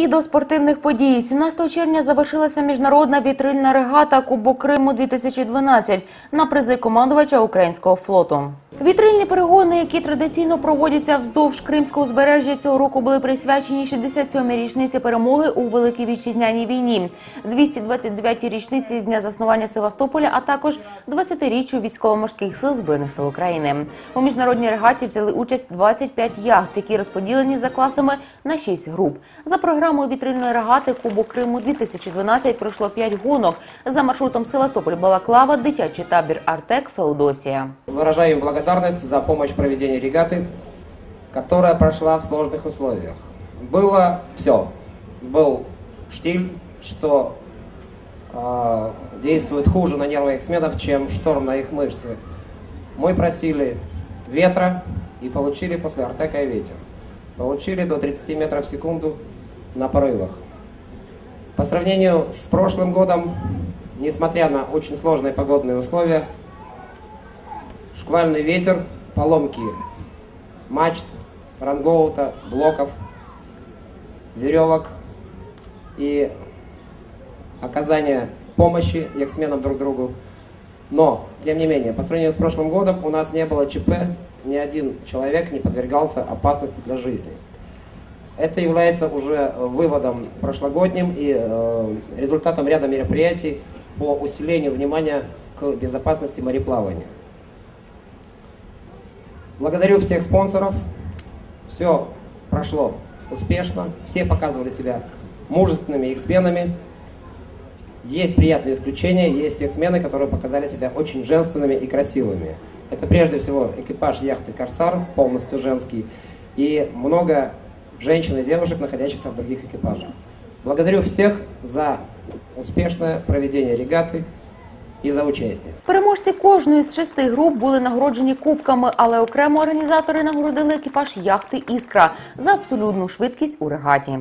І до спортивних подій 17 червня завершилася міжнародна вітрильна регата Кубок Криму 2012 на призи командувача українського флоту. Вітрильні перегони, які традиційно проводяться вздовж кримського узбережжя, цього року були присвячені 67-й річниці перемоги у Великій вітчизняній війні, 229-й річниці з дня заснування Севастополя, а також 20-річчю військово-морських сил збройних сил України. У міжнародній регаті взяли участь 25 яхт, які розподілені за класами на 6 груп. За програмою вітрильної регати Кубок Криму 2012 пройшло 5 гонок за маршрутом Севастополь Балаклава, дитячий табір Артек, Феодосія. Выражаю им благодарность за помощь в проведении регаты, которая прошла в сложных условиях. Было все. Был штиль, что э, действует хуже на нервы эксменов, чем шторм на их мышцы. Мы просили ветра и получили после Артека и ветер. Получили до 30 метров в секунду на порывах. По сравнению с прошлым годом, несмотря на очень сложные погодные условия, шквальный ветер, поломки мачт, рангоута, блоков, веревок и оказание помощи яхтсменам друг другу. Но, тем не менее, по сравнению с прошлым годом у нас не было ЧП, ни один человек не подвергался опасности для жизни. Это является уже выводом прошлогодним и э, результатом ряда мероприятий по усилению внимания к безопасности мореплавания. Благодарю всех спонсоров. Все прошло успешно. Все показывали себя мужественными эксменами. Есть приятные исключения, есть эксмены, которые показали себя очень женственными и красивыми. Это прежде всего экипаж яхты «Корсар», полностью женский, и много женщин и девушек, находящихся в других экипажах. Благодарю всех за успешное проведение регаты і за участь. Переможці кожної з шести груп були нагороджені кубками, але окремо організатори нагородили екіпаж яхти Іскра за абсолютну швидкість у регаті.